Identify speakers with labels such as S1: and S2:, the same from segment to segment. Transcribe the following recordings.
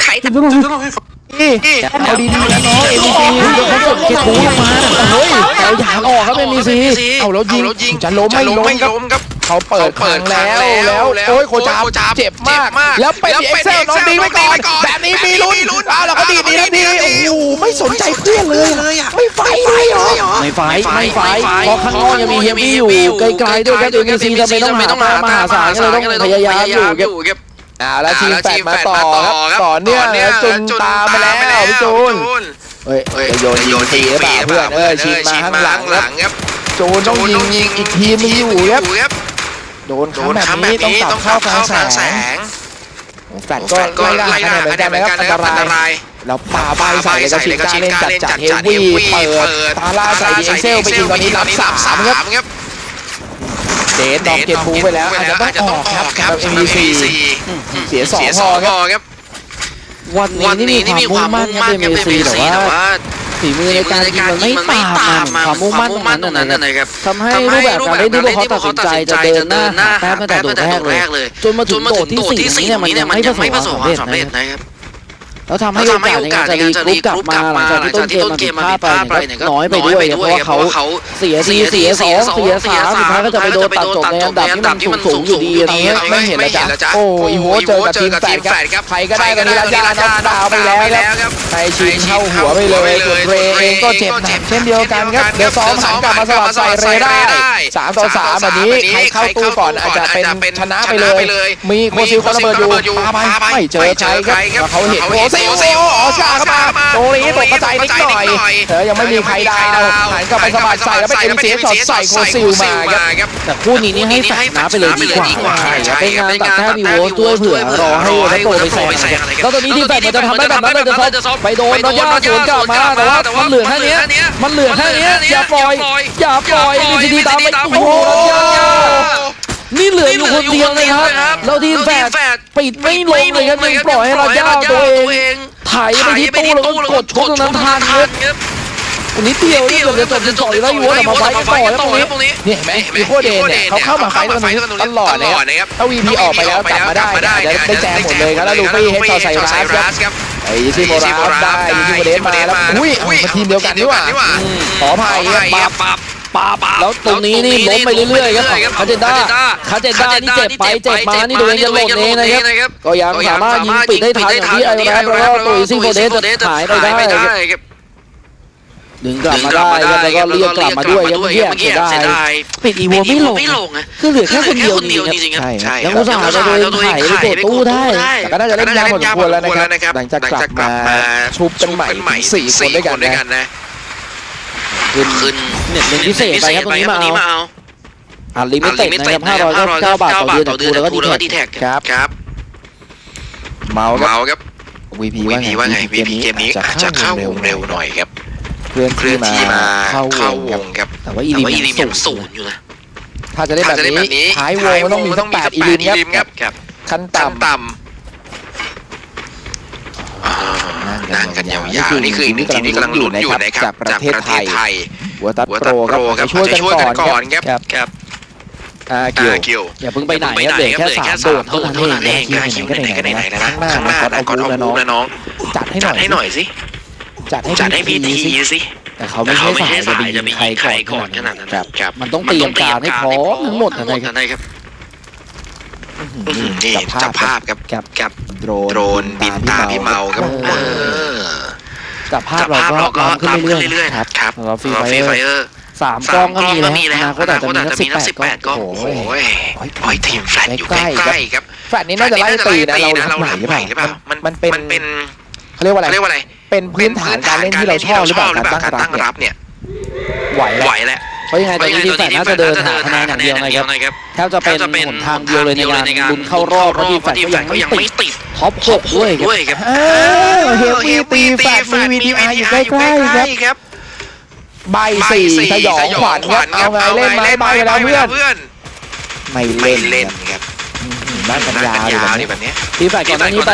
S1: ไถ
S2: จุดรุ่งนี่เอาดีๆนะน้องเอ็มซีเดี๋ยวเขากดเก็บบูลงมาเฮ้ยเอายางออกครับเอ็มซีเอาแล้วยิงจะล้มไม่ล้มครับ
S3: ครับ
S2: เขาเปิดครั้งแล้วแล้วโอ้ยโคจามเจ็บมาก แล้วเป็นเอ็กเซลน้องดีไว้ก่อนแบบนี้มีลุ้นอ้าวเราก็ดีดีทันทีโอ้โหไม่สนใจเพื่อนเลยไม่ไฟเหรอไม่ไฟไม่ไฟเพราะข้างนอกยังมีเฮียมี่อยู่ไกลๆด้วยครับเอ็มซีจะไม่ต้องหาตามมหาศาลก็เลยต้องพยายามอยู่ครับ
S3: ครับ
S2: อ่าแล้วทีมแปดมาต่อครับต่อเนื่องแล้วจุนตามมาแล้วพี่จูนเฮ้ยจะโยนยิงทีหรือเปล่าเพื่อนเออชิงมาข้างหลังครับ
S3: ครับ
S2: จูนต้องยิงอีกทีมนึงอยู่ครับ
S3: ครับ
S2: โดนค้ำแบบนี้ต้องตับเข้ากลางแสงแฟลตก็
S3: ก็
S2: ไล่
S3: ไล่
S2: ล่า
S3: ล่า
S2: คะแนนเหมือนกันนะครับอันตรายแล้วป่าใบใส่เลยก็ชิงการเล่นจัดจัดเฮฟวี่เปิดตาล่าใส่ดีเอ็กเซลไปยิงตอนนี้รับสามครับ
S3: ครับ
S2: เดนดอกเกมบูไปแล้วอาจจะต้องออกครับกับ MVP เสียสองพอครับ
S1: วัน
S3: วัน
S1: นี้
S3: นี้
S1: นี่
S3: นี่
S1: มี
S3: มี
S1: คาว
S3: ความม
S1: มุ่
S3: มุ่
S1: ง
S3: ง
S1: มั่
S3: มั่
S1: น
S3: น
S1: ค
S3: ค
S1: รั
S3: รั
S1: บบเอ็ม
S3: เอ็ม
S1: ซี
S3: ซี
S1: แต่
S3: แต่
S1: ว่า
S3: ว่า
S1: ฝีมือในการยิงมันไม่ตามมาความมุ่งมั่นของนั้นน่ะนะครับทำให้รูปแบบการเล่นที่พวกเขาตัดสินใจจะเดินหน้าหาแต้มตั้งแต่โดดแรกเลย จนมาถึงโดดที่สี่นี้เนี่ยมันยังไม่ประสบความสำเร็จนะครับ แล้วทำให้
S3: ให้
S1: โอ
S3: โอกากา
S1: ส
S3: ส
S1: ใน
S3: ใน
S1: กา
S3: การร
S1: จะ
S3: จะ
S1: รี
S3: รี
S1: ก
S3: ก
S1: รุ๊
S3: รุ๊
S1: ป
S3: ป
S1: ก
S3: ก
S1: ลั
S3: ลั
S1: บบมา
S3: มา
S1: ห
S3: ห
S1: ลั
S3: ลั
S1: ง
S3: ง
S1: จา
S3: จากก
S1: ที่
S3: ที่
S1: ต้
S3: ต้
S1: น
S3: น
S1: เก
S3: เก
S1: ม
S3: ม
S1: มั
S3: มันน
S1: ผิ
S3: ผิ
S1: ด
S3: ด
S1: พ
S3: พ
S1: ลา
S3: ลา
S1: ด
S3: ด
S1: ไป
S3: ไป
S1: เนี่
S3: เนี่ยย
S1: ก็
S3: ก็
S1: เขา
S3: เขา
S1: เสีย
S3: เสี
S1: ที
S3: ย
S1: เสี
S3: เสี
S1: ย
S3: ย
S1: ส
S3: ส
S1: อ
S3: องง
S1: เสี
S3: เสี
S1: ย
S3: ย
S1: สา
S3: สามม
S1: สุ
S3: สุ
S1: ด
S3: ด
S1: ท้า
S3: ท้ายย
S1: ก็
S3: ก็
S1: จะ
S3: จะ
S1: ไป
S3: ไป
S1: โด
S3: โด
S1: น
S3: น
S1: ตั
S3: ตั
S1: ด
S3: ด
S1: จ
S3: จ
S1: บบใน
S3: ใน
S1: อั
S3: อั
S1: น
S3: น
S1: ดั
S3: ดั
S1: บบที่
S3: ที่
S1: มั
S3: มันน
S1: สู
S3: สู
S1: ง
S3: ง
S1: สู
S3: สู
S1: ง
S3: ง
S1: อ
S3: อยู่ยู่
S1: ดี
S3: ดี
S1: ต
S3: ต
S1: ร
S3: รงง
S1: นี้
S3: นี้
S2: โอ้
S3: ไม่
S2: อี
S3: เห็น
S2: โว
S3: แล้ว
S2: เจ
S3: จ้ะ
S2: อกับทีมแปดครับใคร
S3: โอ้อีโวเจอกับทีมแปด
S2: ก็ได้ตอนนี้ละจ้าน้องดาวไปแล้วครับไอชิงเข้าหัวไปเลยส่วนเรเองก็เจ็บหนักเช่นเดียวกันครับเดี๋ยวซ้อมหันกลับมาสลับใส่เรได้สามต่อสามแบบนี้ใครเข้าตู้ก่อนอาจจะเป็นชนะไปเลย มีโคซิลคอนระเบิดอยู่ปาไปไม่เจอใครครับเขาเห็นโคซิลออสการ์เข้ามาตรงนี้ตกกระจายนิดหน่อยเธอยังไม่มีใครดาวหันกลับไปสะบัดใส่แล้วเป็นเอ็มซีเอสอดใส่โคซิลมาครับ
S1: แต่คู่นี้นี่ให้แฟนชนะไปเลยดีกว่าใช่ครับเป็นงานตัดแต้มวีโวด้วยเผื่อรอให้แล้วโตไปแซงนะครับแล้วตอนนี้ทีมแฟนมันจะทำได้แบบนั้นเลยจะซ้อมไปโดนนอย่าสวนกลับมาแต่ว่ามันเหลือแค่นี้มันเหลือแค่นี้อย่าปล่อยอย่าปล่อยมีซีดีตามไปโอ้โหนอย่านี่เหลืออยู่คนเดียวเลยครับ แล้วทีมแฟน ปิดไม่ลงเลยครับยังปล่อยให้ราย่าตัวเองไถไปที่ตู้แล้วก็กดชกตรงนั้นทันครับอันนี้เดียวนี่เกือบจะจบจะต่อยแล้วอยู่แต่มาไฟกันต่อครับตรงนี้
S2: นี่เห็นไหมมีโคเดนเนี่ยเขาเข้ามาไฟต์ตรงนี้ตลอดเลยครับถ้าวีพีออกไปแล้วกลับมาได้เนี่ยอาจจะได้แจมหมดเลยครับแล้วลูฟี่เฮดต่อใส่ร้านครับไอ้ยูซิโมราฟได้ยูซิโมเดนมาแล้วอุ้ยมันทีมเดียวกันนี่หว่าขออภัยครับปั๊บ
S3: ปาปา
S1: แล้วตรงนี้นี่ล้มไปเรื่อยๆครับคาเจนด้าคาเจนด้านี่เจ็บไปเจ็บมานี่ดูเองจะหล่นเองนะครับ ก็ยังสามารถยิงปิดได้ทันอย่างที่ไอแรปแล้วก็ตัวซิโฟเดสจะหายไปได้ครับ
S3: ครับ
S1: ดึงกลับมาได้ครับแล้วก็เรียกกลับมาด้วยยังเรียกเสียดายปิดอีโวไม่ลง
S3: ไม่ลงอะ
S1: คือเหลือแค่คนเดียวจริงๆครับ
S2: ใช่
S1: ยังอุตส่าห์จะโดนไถ่ไปโดดตู้ได้
S2: แต่ก็น่าจะเล่นยากพอสมควรแล้วนะครับหลังจากกลับมาชุบเป็นใหม่ถึงสี่คนด้วยกันนะ
S3: นะ
S1: ขึ้น
S3: ขึ้น
S1: เน็ตเป็นพิเศษไปครับตรงนี้มา
S3: นี้มา
S1: เอา
S3: เอา
S1: อันลิมิเต็ดนะครับ599บาทต่อเดือนจากกูแล้วก็ดี
S3: แล้วก็ดี
S1: แท็ก
S3: แท็กครับ
S2: เมาครับ
S3: เมาครับ
S2: VP
S3: วี
S2: ว่า
S3: พี
S2: ไง
S3: ว่าไงวี
S2: เกม
S3: พี
S2: นี้
S3: เกมนี้
S2: อาจ
S3: อาจ
S2: จะ
S3: จะ
S2: เข้า
S3: เข้าวว
S2: ง
S3: ง
S2: เร็
S3: เร็
S2: ว
S3: ว
S2: ห
S3: ห
S2: น่
S3: น่
S2: อ
S3: อยยครับ
S2: เคลื่อน
S3: เคลื่
S2: ที่
S3: อน
S2: มา
S3: ที่มา
S2: เข้า
S3: เข้าวว
S2: ง
S3: ง
S2: ครับ
S3: ครับ
S1: แต่ว่าอี
S3: แต่
S1: ลิม
S3: ว่าอี
S1: ยั
S3: ลิ
S1: ง
S3: ม
S1: สู
S3: ยังง
S1: สู
S3: สู
S1: ง
S3: งอยู่นะ
S2: ถ้าจะเล่นแบบนี้ท้ายวงมันต้องมีสักแปดอีลิมครับ
S3: ครับ
S2: ขั้น
S3: ต่ำ
S2: ต่ำ
S3: ต่ำ นั่งกันยาวๆนี่คืออีกหนึ่งทีมที่กำลังลุ้นอยู่นะครับจากประเทศไทย
S2: หัวตัด
S3: หัว
S2: โปร
S3: ตัด
S2: ค
S3: โป
S2: รับ
S3: รครับ
S2: ช่วยกัน
S3: ช่วย
S2: ก่
S3: กั
S2: อน
S3: นก่อน
S2: ค
S3: ค
S2: รั
S3: รั
S2: บบ
S3: ครับ
S2: อาเกียว
S3: เกี่ยว
S1: อย่าเพิ่งไปไหนครับเหลือแค่สามโดดเท่านั้นเอง
S3: เองนะคิวไหนก็ไหนแล้วนะข้างหน้านะก่อนเอาบูนะน้อง
S2: จัดให้หน่
S3: จั
S2: อย
S3: ดให้หน่อยสิ
S2: จัดให้
S3: จัดให้พี
S2: ที
S3: ทีสิ
S1: แต่เขา
S3: แต่
S1: ไม่
S3: เขา
S1: ใช่
S3: ไม่
S1: สา
S3: ใช่
S1: ยจะ
S3: สาย
S1: ไป
S3: จะ
S1: ยิ
S3: ไป
S1: งใคร
S3: ยิงใคร
S1: ก่
S3: ก่
S1: อ
S3: อนน
S1: ข
S3: ข
S1: นา
S3: นา
S1: ด
S3: ด
S1: นั้
S3: นั้นน
S1: ครับ
S3: ครับ
S1: มันต้องเตรียมการให้พร้อมทั้งหมดนะครับ
S3: ครับ
S2: อื้อหือ
S3: นี่
S2: จับ
S3: จับ
S2: ภา
S3: ภา
S2: พ
S3: พครับ
S2: ครับ
S3: กับ
S2: โดรน
S3: โดรนบินตามพี่เมาครับ
S2: เอ
S3: เอ
S2: อ
S3: อ
S1: กับภาพ
S3: จับ
S1: เรา
S3: ภาพ
S1: ก็
S3: เราก็
S1: ล้ำขึ้น
S3: ล้ำ
S1: เรื่
S3: ขึ้น
S1: อย
S3: เรื่อย
S1: ๆ
S3: ๆ
S1: ครับ
S3: ครับ
S1: สำหรับฟรี
S3: ฟ
S1: ไฟ
S3: รีไฟ
S1: เอ
S3: เอ
S1: อ
S3: อร์
S1: สามกล้องก็มีแล้ว
S3: มีแล้ว
S1: อนาคตอาจจะมีนักสิบแปดกล้อง
S3: ก็
S1: โอ้
S3: โอ้
S1: โห
S3: โหโอ้ยทีมแฟลตอยู่ใกล้ๆครับ
S2: แฟลตนี้น่าจะไล่ตีนะเรารับไหวหรือเปล่า
S3: หรือเปล่า
S2: มัน
S3: มั
S2: มันนเป็น
S3: มันเป็น
S2: เขาเรียกว่าอะไร
S3: เขาเรียกว่าอะไร
S2: เป็นพื้นฐานการเล่นที่เราชอบหรือเปล่าการตั้งรับเนี่ย
S3: เนี่ย
S2: ไหว
S3: ไหว
S2: แล้ว
S3: แล้ว
S1: เพราะยังไงตอนนี้ทีมแฟนน่าจะเดินหาคะแนนอย่างเดียวนะครับ
S3: นะครับ
S1: แทบจะเป็นหนทางเดียวเลยในการลุ้นเข้ารอบเพราะทีมแฟนก็ยังไม่
S3: ยัง
S1: ติ
S3: ไม่
S1: ด
S3: ติด
S1: ท็อปหกด้วยครับ
S3: ครับ
S2: อ้าวเฮฟวี่ตีแฟลตมีวีดีอาร์อยู่ใกล้ๆครับ
S3: ครับ
S2: ใบสี่สยองขวัญครับเอาไงเล่นไหมใบไปแล้วเพื่อน
S3: เพื่อน
S2: ไม่
S3: ไม่
S2: เล่น
S3: เล่นครับ
S2: บ้านกันยาวอยู่แบบ
S3: นี่
S2: นี้
S3: แบบนี้
S1: ทีมแฟนก่อนหน้านี้ไป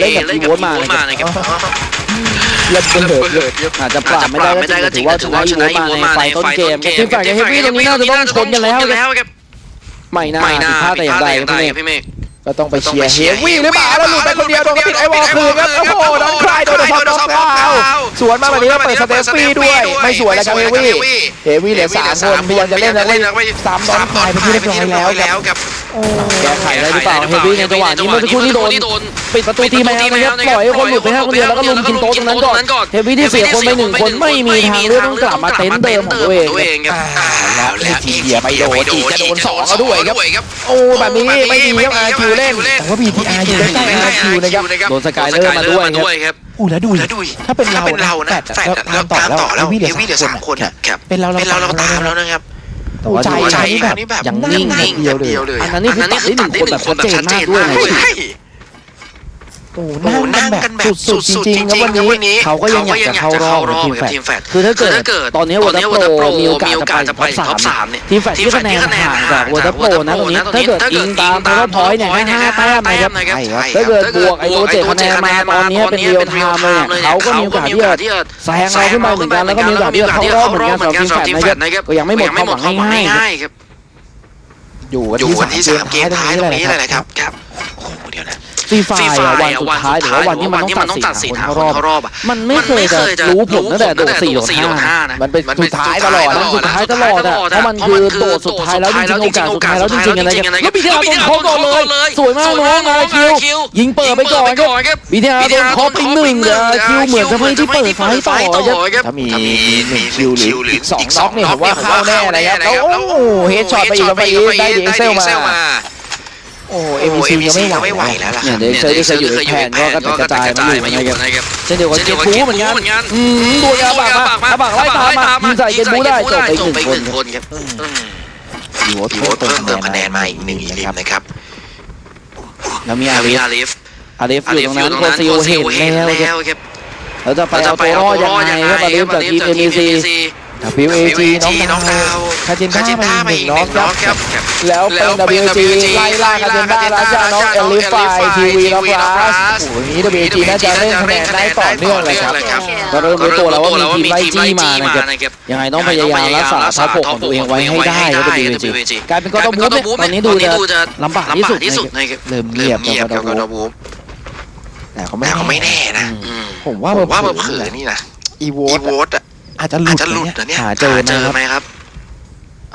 S1: เล่นกับทีมโวตมานะครับ
S2: เล่นกันเถิด
S3: เกิดเยอะ
S1: อาจจะปราบไม่ได้ก็จริงแต่ถือว่าชนะอีโวมาในไฟต้นเกมทีมแฟนกับเฮฟวี่ตรงนี้น่าจะต้องชนกันแล้วครับไม่น่าผิดพลาดแต่อย่างใดครับพี่เมฆ
S2: ก็ต้องไปเชียร์เฮฟวี่หรือเปล่าแล้วหลุดไปคนเดียวโดนติดไอวอลคืนครับโอ้โหน้องคลายโดนซับน็อกเอาสวนมาแบบนี้แล้วเปิดสเตฟฟี่ด้วย ไม่สวยแล้วครับเฮฟวี่เฮฟวี่เหลือสามคนพยายามจะเล่นแล้วเล่นซ้ำน้องคลายไปที่เรียบร้อยแล้วครับ แก้ไขได้หรือเปล่าเฮฟวี่ในจังหวะนี้เมื่อสักครู่ที่โดนปิดประตูทีแมวนะครับปล่อยให้คนหลุดไปแค่คนเดียวแล้วก็ลุมกินโต๊ะตรงนั้นก่อนเฮฟวี่ที่เสียคนไปหนึ่งคนไม่มีทางเลือกต้องกลับมาเต็นท์เดิมของตัวเองครับ
S3: ครับ
S2: แล้วทีเดียไปโดนอีกจะโดนสองก็ด้วยครับโอ้แบบนี้ไม่ดีครับอาคิวเล่นแต่ว่า BTR อยู่ใกล้ๆอาคิวนะครับ
S1: โดนสกายเลอร์มาด้วยครับ
S2: อู้แล้วดู
S3: แล้วดู
S2: ถ้าเป็นเรา
S3: เป็นเรานะ
S2: แฟ
S3: แฟ
S2: ด
S3: ด
S2: แล้ว
S3: แล้ว
S2: ตามต่อ
S3: ตาม
S2: แล้ว
S3: ต่อแล้ว
S2: เฮฟวี่เหลือ
S3: เฮฟวี่เหลือ
S2: สา
S3: สามม
S2: ค
S3: คนนครับ
S2: เป็นเราเรา
S3: เป็นเราเราตามแล้วนะครับ
S2: โอ้ใจ
S3: ใจ
S2: ใจแบบ
S3: นี่แบบ
S2: ยังนิ่ง
S3: นิ่ง
S2: เดียวเลย
S3: เดียวเลย
S1: อันนั้นนี่คือตัดได้หนึ่งคนแบบชัดเจนมากด้วยนะ
S3: ใช่
S2: โอ้
S3: โอ้
S2: นั่ง
S3: นั่ง
S2: กั
S3: กันน
S2: แบ
S3: แบบบ
S2: สุดๆจ
S3: สุดๆ
S2: ริ
S3: จ
S2: ง
S3: ริง
S2: ๆ
S3: ๆ
S2: แล้
S3: แล้วว
S2: วั
S3: วันน
S2: นี้
S3: นี้
S2: เขาก็ยังอยากจะเข้ารอบกับทีมแฟดคือถ้าเกิดตอนนี้วอเตอร์โปรมีโอกาสจะไปท็อปสามเนี่ยทีมแฟดที่คะแนนห่างจากวอเตอร์โปรนะตรงนี้ถ้าเกิดยิงตามเพราะว่าพอยต์เนี่ยแค่ห้าแต้มนะครับ
S3: ใช่ครับ
S2: ถ้าเกิดบวกไอ้โปรเจกต์คะแนนมาตอนนี้เป็นเรียลไทม์เลยเนี่ยเขาก็มีโอกาสที่จะแซงเราขึ้นไปเหมือนกันแล้วก็มีโอกาสที่จะเข้ารอบเหมือนกันสำหรับทีมแฟดนะครับก็ยังไม่หมดความหวังง่ายๆครับ
S3: ครับ
S2: อยู่วัน
S3: อยู่
S2: ที่
S3: วันที่
S2: สา
S3: สามม
S2: เก
S3: เก
S2: ม
S3: ม
S2: ท้า
S3: ท้ายย
S2: ต
S3: ต
S2: ร
S3: รงง
S2: นี้
S3: นี้
S2: เล
S3: เลยย
S2: นะ
S3: นะ
S2: ค
S3: ค
S2: รั
S3: รับ
S2: ฟรีไฟ
S3: ฟรีไฟ
S2: วัน
S3: อะ
S2: สุด
S3: วัน
S2: ท้าย
S3: สุ
S2: ห
S3: ด
S2: รือว่า
S3: ท้าย
S2: วันที่มันต้องตัดสินเข้ารอบ
S3: เข้ารอบอะ
S2: มันไม่เคยจะรู้ผลตั้งแต่โดดสี่โดดห้านะมันเป็นสุดท้ายตลอดนะสุดท้ายตลอดอะเพราะมันคือโดดสุดท้ายแล้วจริงๆโอกาสสุดท้ายแล้วจริงๆอะไรกันแล้วบีทีอาร์โดนเคาะก่อนเลยสวยมากน้องอาคิวยิงเปิดไปก่อนครับบีทีอาร์โดนเคาะไปหนึ่งเดียวคิวเหมือนจะไม่ที่เปิดไฟต่อครับถ้ามีหนึ่งคิวหรืออีกสองน็อกเนี่ยผมว่าเข้าแน่นะครับแล้วโอ้โหเฮดช็อตไปอีกแล้วไปอีกได้ดีเอ็กเซลมา โอ้เอ็มซียังไม่ไหวแล้ว
S3: แล้วล่ะ
S2: เนี่ยเด็กเซอร์ที่เคยอยู่ในแผนก็กระจายมาอยู่นะครับเช่นเดียวกับเจฟูเหมือนกันอืมดูยาบากมาอาบากไล่ตามมายิงใส่เจฟูได้จบไปหนึ่งคน
S3: คนครับ
S2: ดีโว
S3: พี่โอ๊ตเพิ่มเติมคะแนนมาอีกหนึ่งอีลิมนะครับ
S2: แล้วมีอา
S3: มี
S2: ริฟ
S3: อาลิฟ
S2: อาริฟ
S3: อา
S2: อ
S3: ลิ
S2: ยู่
S3: ฟ
S2: ตรง
S3: อยู่
S2: นั้น
S3: ตรง
S2: โค
S3: นั้น
S2: ซิล
S3: โคซิ
S2: เห็
S3: ล
S2: น
S3: เห็น
S2: แล้ว
S3: แล้วครับ
S2: แล้วจะไป
S3: เราจะ
S2: เอา
S3: ไป
S2: ตัวร
S3: เอา
S2: อด
S3: ตัว
S2: ยัง
S3: รอด
S2: ไง
S3: ยัง
S2: ครับ
S3: ไง
S2: อาริฟ
S3: ครับ
S2: จาก
S3: อา
S2: ที
S3: ลิ
S2: ม
S3: ฟ
S2: เอ
S3: จาก
S2: จี
S3: ทีม
S2: น้ อง
S3: น้อง
S2: ดา
S3: ดาวว
S2: คาเจน
S3: คา
S2: ด้า
S3: เจนด้า
S2: มา
S3: มา
S2: อี
S3: อี
S2: ก
S3: ก
S2: ห
S3: ห
S2: นึ่
S3: นึ่
S2: ง
S3: ง
S2: น้
S3: น้
S2: อ
S3: องง
S2: ค
S3: ค
S2: รั
S3: รั
S2: บบ
S3: ครับ
S2: แล้วเป็น WG ไล่ล่าคาเจนด้าราชาน้องเอลิฟายทีวีรับรัสโอ้โหนี้ WG น่าจะเล่นคะแนนได้ต่อเนื่องเลยครับก็เริ่มรู้ตัวแล้วว่ามีทีมไล่จี้มานะครับยังไงต้องพยายามรักษาท็อปหกของตัวเองไว้ให้ได้ครับ WG กลายเป็นก็ต้องมูฟเนี่ยตอนนี้ดูจะลำบากที่สุดนะครับเริ่มเงียบ
S3: เงียบ
S2: แล้
S3: แล้วว
S2: ก็
S3: ก็
S2: ต้องมูฟ
S3: บูม
S2: แต่เขา
S3: แต่เขา
S2: ไม่
S3: ไม่
S2: แน่
S3: แน่นะ
S2: ผมว่า
S3: ผมว่า
S2: เผล
S3: เผล
S2: อ
S3: อๆนี่นะ
S2: อีโว
S3: อี
S2: ต
S3: โวตอะ
S2: อาจจะหลุ
S3: อา
S2: ด
S3: จจะหลุดนะเนี่ย
S2: หาเจอ
S3: เจอ
S2: ไห
S3: ไห
S2: ม
S3: ม
S2: ค
S3: ครับรับ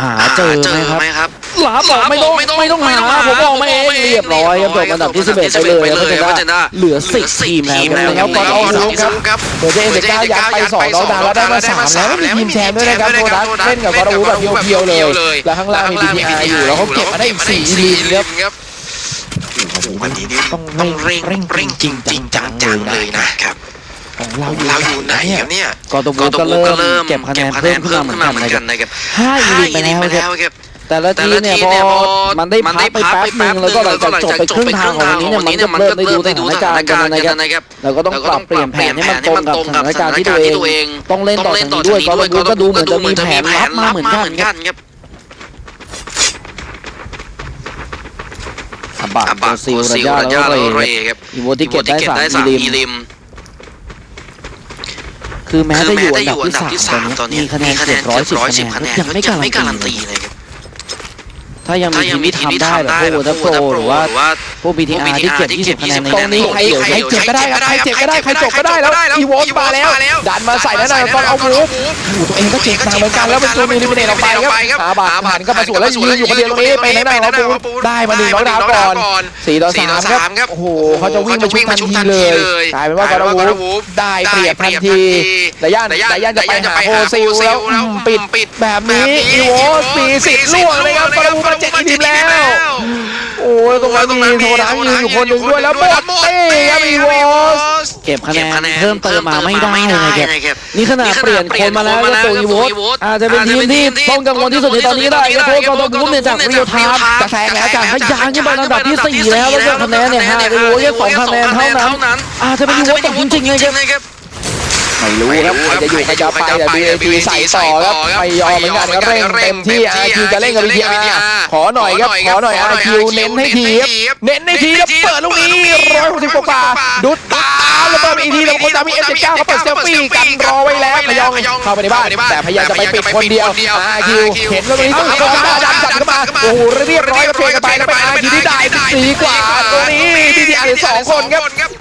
S2: หาเจอไหมครับ
S3: ไหมครับ
S2: หลาบอกไม่ต้องไม่ต้องหาผมบอกมาเองเรียบร้อยครับจบอันดับที่11ไปเลยครับเพราะฉะนั้นเหลือ10ทีมแล้วครับแล้วก็เอาลูกครับ
S3: ครับ
S2: เดี๋ยวจะเอ็นเดก้ายัดไปสองน้องดาวแล้วได้มาสามแล้วไม่มีทีมแชมป์ด้วยนะครับโคดัสเล่นกับกอร์ดูแบบเพียวๆเลยแล้วข้างล่างมี BTR อยู่แล้วเขาเก็บมาได้อีกสี่ทีมครับ
S3: ครับโอ้โหวันนี้นี่
S2: ต้อง
S3: ต้อง
S2: เร่
S3: เร่
S2: ง
S3: ง
S2: เร่
S3: เร่
S2: ง
S3: ง
S2: จ
S3: จ
S2: ริ
S3: ริ
S2: ง
S3: ง
S2: จ
S3: จ
S2: ริ
S3: ริ
S2: ง
S3: ง
S2: จั
S3: จั
S2: ง
S3: ง
S2: จั
S3: จั
S2: ง
S3: ง
S2: เล
S3: เลยย
S2: นะ
S3: นะครับ
S2: ของ เราอยู่
S3: เราอยู่
S2: ไห
S3: ไห
S2: น
S3: น
S2: เนี่ย
S3: ครับเนี่ย
S2: กอร์ตู
S3: กอ
S2: บู
S3: ร์ตู
S2: ก็
S3: บู
S2: เริ่
S3: ก็
S2: ม
S3: เริ่ม
S2: เก็บคะแนน
S3: คะ
S2: เพิ่
S3: แน
S2: ม
S3: น
S2: ขึ้น
S3: เพิ่
S2: มามเหมื
S3: ขึ้
S2: อน
S3: น
S2: กั
S3: มานเหมือน
S2: นะครับห้าอีลิทไป
S3: กันนะครับ
S2: แล้ว
S3: ไป
S2: ครับ
S3: แล้วครับ
S2: แต่ละทีมเนี่ยพอมันได้พักไปแป๊บหนึ่งแล้วก็หลังจากจบไปครึ่งทางของวันนี้เนี่ยมันก็เริ่มได้ดูสถานการณ์กันนะครับเราก็ต้องปรับเปลี่ยนแผนให้มันตรงกับสถานการณ์ที่ตัวเองต้องเล่นต่อจากนี้ด้วยกอร์ตูบูก็ดูเหมือนจะมีแผนลับมาเหมือนกันครับ
S3: ครับ
S2: อับบา
S3: อา
S2: โก
S3: บา
S2: ซิล
S3: โก
S2: ระ
S3: ซิล
S2: ยะ
S3: ระ
S2: แล้ว
S3: ยะ
S2: ก็
S3: แล้ว
S2: เร
S3: เร
S2: ย์
S3: ครับ
S2: อีโวที่เก็บได้สาม
S3: สาม
S2: อี
S3: อี
S2: ลิม
S3: ลิม
S2: คือแม้
S3: คือ
S2: จะอ
S3: แม้
S2: ยู่
S3: จะ
S2: อัน
S3: อ
S2: ดับ
S3: ยู่อันดับ
S2: ที่
S3: ที่
S2: สา
S3: สามม
S2: ต
S3: ต
S2: อ
S3: อนน
S2: นี้
S3: นี้
S2: มีคะแนน
S3: มีคะ
S2: เกื
S3: แน
S2: อนบร้อยสิบ
S3: ร้อยสิบ
S2: คะ
S3: คะ
S2: แน
S3: แน
S2: น
S3: น
S2: ยังไม่การั
S3: ไม่
S2: น
S3: การัน
S2: ตี
S3: ตี
S2: เลย
S3: เลยครับ
S2: ถ้ายังมี
S3: ถ้ายั
S2: ที
S3: ง
S2: ม
S3: มี
S2: ที่
S3: ทีมที่
S2: ทำได้
S3: ทำ
S2: แบบ
S3: ได้
S2: พวก
S3: แบบ
S2: วอเตอร์โปรหรือว่า
S3: ว่า
S2: พวก BTR ที่เก็บ20คะแนนใน
S3: ตรงนี้ใคร
S2: เดี๋ยวใครเจ็บก็ได้ครับใครเจ็บก็ได้ใครจบก็ได้แล้วอีโวสมาแล้วดันมาใส่แล้วนะตอนเอาบูฟโอ้โหตัวเองก็เจ็บหนักเหมือนกันแล้วเป็นตัวมีลิมิเนตออกไปครับหาบาดหันก็มาสวนแล้วยืนอยู่คนเดียวตรงนี้ไปไหนได้เอาบูฟได้มาหนึ่งน้องดาวก่อน4ต่อ3ครับโอ้โหเขาจะวิ่งมาชุบทันทีเลยกลายเป็นว่ากอร์บูฟได้เปรียบทันทีแต่ย่านแต่ย่านจะไปหาโฮซิลแล้วปิด
S3: ปิด
S2: แบบนี้อีโวมีสิทธิ์ล่วงเลยครับกอร์บูฟมาเจ็ดทีมแล้ว โอ้ยตรงนั้นมีโทรังยืนอยู่คนหนึ่งด้วยแล้วหมดตี้ครับอีโวสเก็บคะแนนเพิ่มเติมมาไม่ได้นะครับนี่ขนาดเปลี่ยนคนมาแล้วก็ตัวอีโวสอาจจะเป็นทีมที่ต้องกังวลที่สุดในตอนนี้ได้ครับเพราะกอร์บูฟเนี่ยจากเรียวไทม์จะแซงแล้วจากพยางขึ้นไปลำดับที่สี่แล้วแล้วก็คะแนนเนี่ยห่างอีโวสแค่สองคะแนนเท่านั้นอาจจะเป็นอีโวสตกจริงๆเลยครับ ไม่รู้ครับใครจะอยู่ใครจะไปแต่ดูเอทีใส่ต่อครับไม่ยอมเหมือนกันก็เร่งเต็มที่อาคิวจะเล่นกับวีทีอาร์ขอหน่อยครับขอหน่อยอาคิวเน้นให้ทีครับเน้นให้ทีครับเปิดลูกนี้ร้อยหกสิบกว่าดูตาจะเติมอีกทีแล้วคนตามมีเอ็มเจ็ดเก้าเขาเปิดเซลฟี่กันรอไว้แล้วพยองเข้าไปในบ้านแต่พยายามจะไปปิดคนเดียวอาคิวเห็นแล้วตรงนี้ต้องเอาขาดันกลับเข้ามาโอ้โหเรียบร้อยก็เทกันไปแล้วเป็นอาคิวที่ได้สีกว่าตรงนี้บีทีอาร์สองคนครับเอาแล้วนี่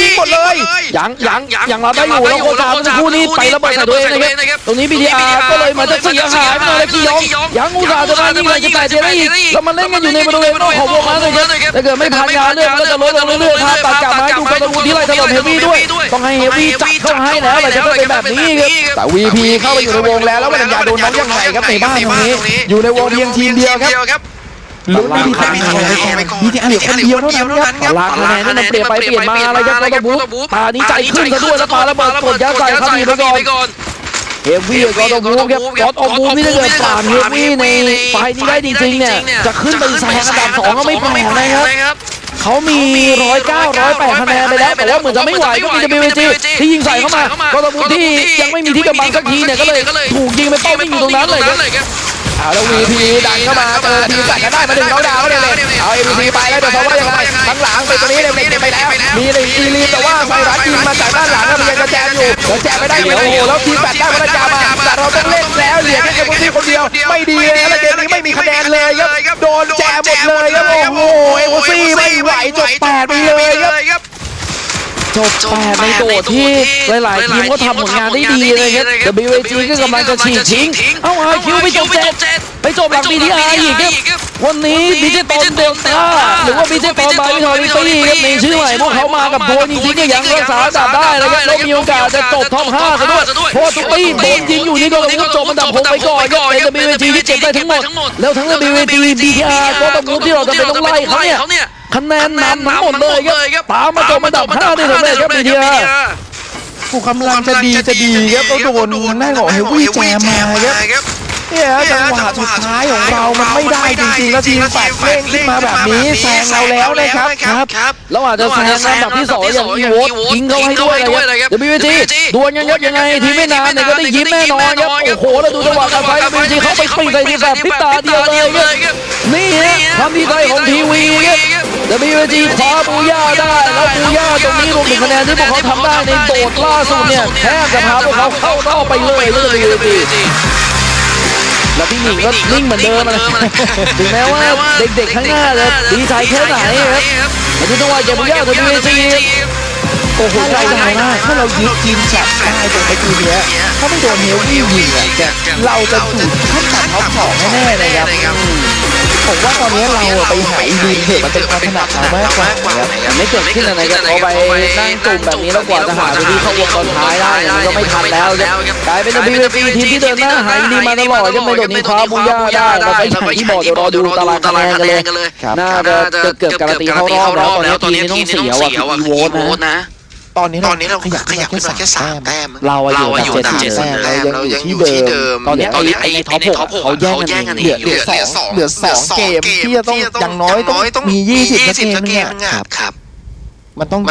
S2: ยิงหมดเลย
S1: ยังยังยังรับได้อยู่แล้วโคชาเมื่อสักครู่นี้ไประเบิดใส่ตัวเองนะครับตรงนี้ BTR ก็เลยเหมาจะเสียหายไปเลยกิยองยังอุตส่าห์จะมายิงเลยจะแต่เจได้อีกแล้วมันเล่นกันอยู่ในบริเวณนอกของวงนั้นเลยครับถ้าเกิดไม่พันยาเลือดก็จะลดลงเรื่อยๆครับตัดกลับมาดูกระตูที่ไล่ถล่มเฮฟวี่ด้วยต้องให้เฮฟวี่จัดเข้าให้แล้วเลยจะต้องเป็นแบบนี้ครับ
S2: แต่ VP เข้าไปอยู่ในวงแล้วแล้วมันยังโดนน้องยังไงครับในบ้านตรงนี้อยู่ในวงเพียงทีมเดียวครับ ลุ้นที่ทางไปก่อนบีทีอาร์เหลือคนเดียวเท่านั้นครับ
S1: ลากคะแนนนี่มันเปลี่ยนไปเปลี่ยนมาอะไรครับแล้วก็บุ๊ตานี้ใจขึ้นซะด้วยแล้วปาระเบิดกดยัดใส่ครับดีไปก่อนเฮฟวี่ก็ต้องมูฟครับกอดออกมูฟที่ถ้าเกิดผ่านเฮฟวี่ในไฟล์นี้ได้จริงๆเนี่ยจะขึ้นไปแซงอันดับสองก็ไม่แปลกนะครับเขามีร้อยเก้าร้อยแปดคะแนนไปแล้วแต่ว่าเหมือนจะไม่ไหวก็มี WG ที่ยิงใส่เข้ามาก็ต้องมูฟที่ยังไม่มีที่กำบังสักทีเนี่ยก็เลยถูกยิงไปเป้าไม่อยู่ตรงนั้นเลยครับ
S2: เอาแล้ว VP ดันเข้ามาเจอทีมใส่กันได้มาดึงเขาดาวเลยเอา MVP ไปแล้วเดี๋ยวเขาว่ายังไงทั้งหลังไปตัวนี้เลยเด็กไปแล้วมีในอีลีแต่ว่าไซรัสยิงมาจากด้านหลังแล้วพยายามจะแจมอยู่แล้วแจมไม่ได้เดี๋ยวโอ้โหแล้วทีมแปดได้พระจามาแต่เราต้องเล่นแล้วเหลือแค่เอฟซีคนเดียว ไม่ดีเลยแล้วเกมนี้ไม่มีคะแนนเลยครับโดนแจมหมดเลยครับโอ้โหเอฟซีไม่ไหวจบแปดไปเลยครับ
S1: จบแปดในโดดที่หลายๆทีมก็ทำผลงานได้ดีเลยครับ WG ก็กำลังจะฉีกทิ้ง เอ้าไอคิวไปจบเจ็ดไปจบหลัง BTR อีกครับวันนี้ดิจิตอลเดลต้าหรือว่าดิจิตอลบายทอริตี้ครับมีชื่อใหม่พวกเขามากับโดนจริงๆก็ยังรักษาอันดับได้เลยครับแล้วมีโอกาสจะจบท็อป5ซะด้วยเพราะว่าทุกปีโดนยิงอยู่นี่ก็ต้องจบอันดับ6ไปก่อนครับเป็น WG ที่เก็บได้ทั้งหมด แล้วทั้ง WG BTR ก็ต้องมูฟที่เราจะเป็นต้องไล่เขาเนี่ย คะแนนนำทั้งหมดเลยครับตามมาจบอันดับ5ได้สำเร็จครับ BTR
S2: ผู้กำลังจะดีจะดีครับก็โดนทางด้านของเฮฟวี่แจมมาครับ เนี่ยจังหวะสุดท้ายของเรามันไม่ได้จริงๆแล้วทีมแปดเร่งขึ้นมาแบบนี้แซงเราแล้วนะครับ
S3: ครับ
S1: แล้วอาจจะแซงอันดับที่สองอย่างอีโวตยิงเข้าให้ด้วยเลยครับ WBG ดวลกันครับยังไงทีมไม่นานเนี่ยก็ได้ยิ้มแน่นอนครับโอ้โหแล้วดูจังหวะการไฟ WBG เข้าไปปิดเลยทีแบบพริบตาเดียวเลยครับนี่ฮะความดีใจของทีวีครับ WBG คว้าบูย่าได้แล้วบูย่าตรงนี้รวมถึงคะแนนที่พวกเขาทำได้ในโดดล่าสุดเนี่ยแทบจะพาพวกเขาเข้ารอบไปเลยเลย WBG แล้วพี่หนิงก็นิ่งเหมือนเดิมนะถึงแม้ว่าเด็กๆข้างหน้าจะดีใจแค่ไหนครับแต่ที่ต้องว่าเก็บบุญยากตัวดีจี
S2: โอ้โหใจดายมากถ้าเรายึดทีมแชมป์ได้ตรงไปทีเนี้ยถ้าไม่โดนเฮลวี่ยิงอะเราจะถูกขั้นตัดท็อปสองแน่ๆเลยครับ ผมว่าตอนนี้เราอะไปหาอีดีเถอะมันเป็นความถนัดเรามากกว่าครับ
S1: ไม่เกิดขึ้นอะไรกันเอาไปนั่งกลุ่มแบบนี้แล้วกว่าจะหาดีเข้าวงตอนท้ายได้มันก็ไม่ทันแล้วกลายเป็น WBC ทีมที่เดินหน้าหายดีมาตลอดก็ไม่โดนนี้คว้าบุญยาได้เราไปอย่างที่บอกเดี๋ยวรอดูตารางคะแนนกันเลยน่าจะเกือบการันตีเข้ารอบแล้วตอนนี้ทีมต้องเสียวอะคืออีโวต
S3: นะ
S2: ตอนนี้
S3: ตอนนี้เรา
S2: ขยับ
S3: ขยับขึ้นมาแค่สามแต้ม
S1: เราอะ
S3: เรา
S1: อ
S3: อะอยู่
S1: ยู่
S3: อันดับ
S1: อันดับ
S3: เจ็ด
S1: เจ็ด
S3: แต้ม
S2: เรายังอยู่ที่เดิม
S3: ตอนนี้
S1: ตอนนี้
S3: ไอ้
S1: ใน
S3: ใน
S1: ท็อป
S3: ท็อป
S1: ห
S3: ห
S1: ก
S3: ก
S1: เขา
S3: เขา
S1: แย่
S3: แย่
S1: ง
S3: ง
S1: กั
S3: กันน
S1: อี
S3: อี
S1: ก
S3: ก
S1: เหลือ
S2: เหลือสองเหลือสองเกมที่จะต้องอย่างน้อยต้องมี20
S3: ยี่สิบ
S2: สัก
S3: สัก
S2: เก
S3: เก
S2: ม
S3: ม
S2: นึง
S3: นึง
S2: อะ
S3: อะครับ
S2: มันต้อง